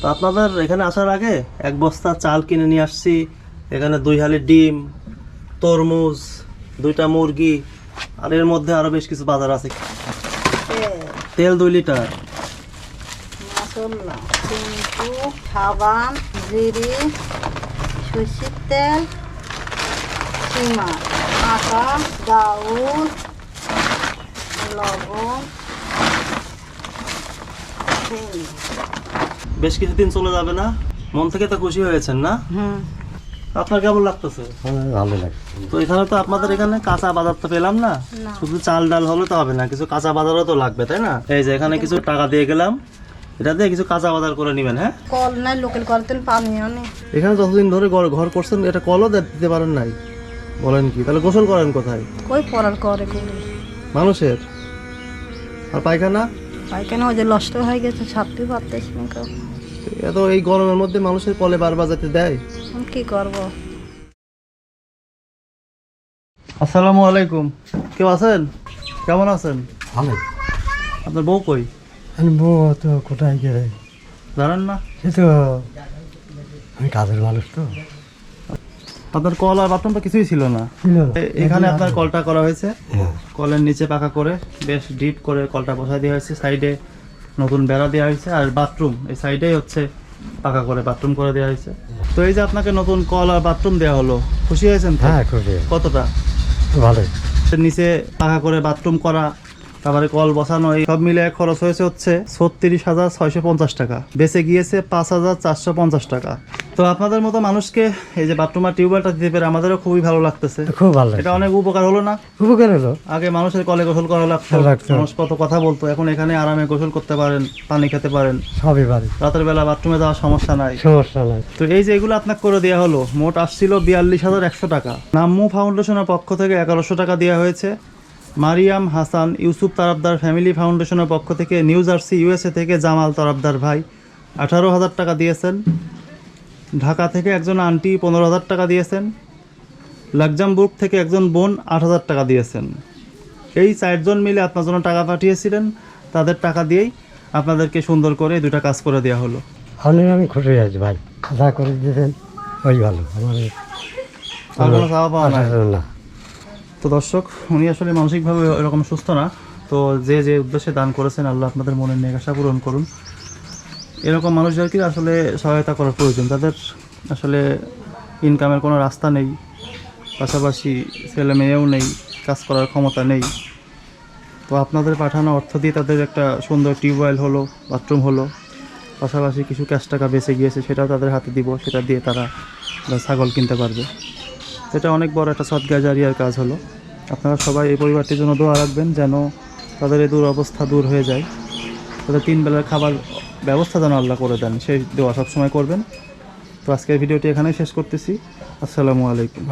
তো আপনাদের এখানে আসার আগে এক বস্তা চাল কিনে নিয়ে আসছি। এখানে দুই হালি ডিম, তরমুজ, দুইটা মুরগি, আর এর মধ্যে আরও বেশ কিছু বাজার আছে। তেল দুই লিটার। সাবান, জিরি, সর্ষের তেল লবণ বেশ কিছুদিন চলে যাবে না? মন থেকে তো খুশি হয়েছেন না? আপনার কেমন লাগতেছে? ভালো লাগে তো এখানে তো আপনাদের এখানে কাঁচা বাজার তো পেলাম না। শুধু চাল ডাল হলে তো হবে না কিছু কাঁচা বাজারও তো লাগবে তাই না? এই যে এখানে কিছু টাকা দিয়ে গেলাম। এটা দিয়ে কিছু কাঁচা বাজার করে নেবেন হ্যাঁ? কল নাই লোকাল কল তেল পানিও নেই এখানে যতদিন ধরে ঘর ঘর করছেন এটা কলও দিতে পারেন নাই। বলেন কি তাহলে গোসল করেন কোথায়? কই পড়ার করে মানুষের। আর পায়খানা? পাইখানা ওই যে নষ্ট হয়ে গেছে ছাড়তে পারতেছি না কেউ। এত এই গরমের মধ্যে মানুষের কলে বারবার যেতে দেয়। কি করব? আসসালামু আলাইকুম। কেউ আছেন? কেমন আছেন? ভালো। আপনার বউ কই? আমি বউ তো কোথায় গেলে জানেন না? সে তো আমি কাজের মানুষ তো। আপনার কল আর বাথরুম তো কিছুই ছিল না। এখানে আপনার কলটা করা হয়েছে। হ্যাঁ। কলের নিচে পাকা করে বেশ ডিপ করে কলটা বসায় দেওয়া হয়েছে। সাইডে নতুন বেড়া দেওয়া হয়েছে আর বাথরুম এই সাইডেই হচ্ছে পাকা করে বাথরুম করে দেওয়া হয়েছে। তো এই যে আপনাকে নতুন কল আর বাথরুম দেওয়া হলো খুশি হয়েছেন হ্যাঁ খুবই কতটা? ভালোই। নিচে পাকা করে বাথরুম করা তারপরে কল বসানো এই সব মিলে খরচ হয়েছে হচ্ছে ছত্রিশ হাজার ছয়শো পঞ্চাশ টাকা। বেঁচে গিয়েছে পাঁচ হাজার চারশো পঞ্চাশ টাকা। তো আপনাদের মতো মানুষকে এই যে বাথরুম আর টিউবওয়েলটা দিতে পেরে আমাদেরও খুবই ভালো লাগতেছে। খুব ভালো এটা অনেক উপকার হলো না? উপকার হলো। আগে মানুষের কলে গোসল করা লাগতো। মানুষ কত কথা বলতো এখন এখানে আরামে গোসল করতে পারেন পানি খেতে পারেন। সবই বাড়ি রাতের বেলা বাথরুমে যাওয়ার সমস্যা নাই। সমস্যা নাই। তো এই যে এগুলো আপনাকে করে দেওয়া হলো মোট আসছিল বিয়াল্লিশ হাজার একশো টাকা। নাম্মু ফাউন্ডেশনের পক্ষ থেকে এগারোশো টাকা দেওয়া হয়েছে। মারিয়াম হাসান ইউসুফ তারাবদার ফ্যামিলি ফাউন্ডেশনের পক্ষ থেকে নিউ জার্সি ইউএসএ থেকে জামাল তারাবদার ভাই আঠারো হাজার টাকা দিয়েছেন। ঢাকা থেকে একজন আন্টি পনেরো হাজার টাকা দিয়েছেন। লাকজামবুর্গ থেকে একজন বোন আট হাজার টাকা দিয়েছেন। এই চারজন মিলে আপনার জন্য টাকা পাঠিয়েছিলেন। তাদের টাকা দিয়েই আপনাদেরকে সুন্দর করে দুটা কাজ করে দেওয়া হলো। আপনি আমি খুশি আছি ভাই। যা করে দিয়েছেন ওই ভালো। আমার আর কোনো চাওয়া পাওয়া না। তো দর্শক উনি আসলে মানসিকভাবে এরকম সুস্থ না। তো যে যে উদ্দেশ্যে দান করেছেন আল্লাহ আপনাদের মনের নেগাসা পূরণ করুন। এরকম মানুষদেরকে আসলে সহায়তা করার প্রয়োজন। তাদের আসলে ইনকামের কোনো রাস্তা নেই, পাশাপাশি ছেলে মেয়েও নেই, কাজ করার ক্ষমতা নেই। তো আপনাদের পাঠানো অর্থ দিয়ে তাদের একটা সুন্দর টিউবওয়েল হলো, বাথরুম হলো, পাশাপাশি কিছু ক্যাশ টাকা বেঁচে গিয়েছে, সেটাও তাদের হাতে দিব, সেটা দিয়ে তারা ছাগল কিনতে পারবে। এটা অনেক বড় একটা সৎ কাজ হলো। আপনারা সবাই এই পরিবারটির জন্য দোয়া রাখবেন যেন তাদের এই দুরবস্থা দূর হয়ে যায়। তাদের তিন বেলার খাবার ব্যবস্থা যেন আল্লাহ করে দেন, সেই দেওয়া সবসময় করবেন। তো আজকের ভিডিওটি এখানেই শেষ করতেছি। আসসালামু আলাইকুম।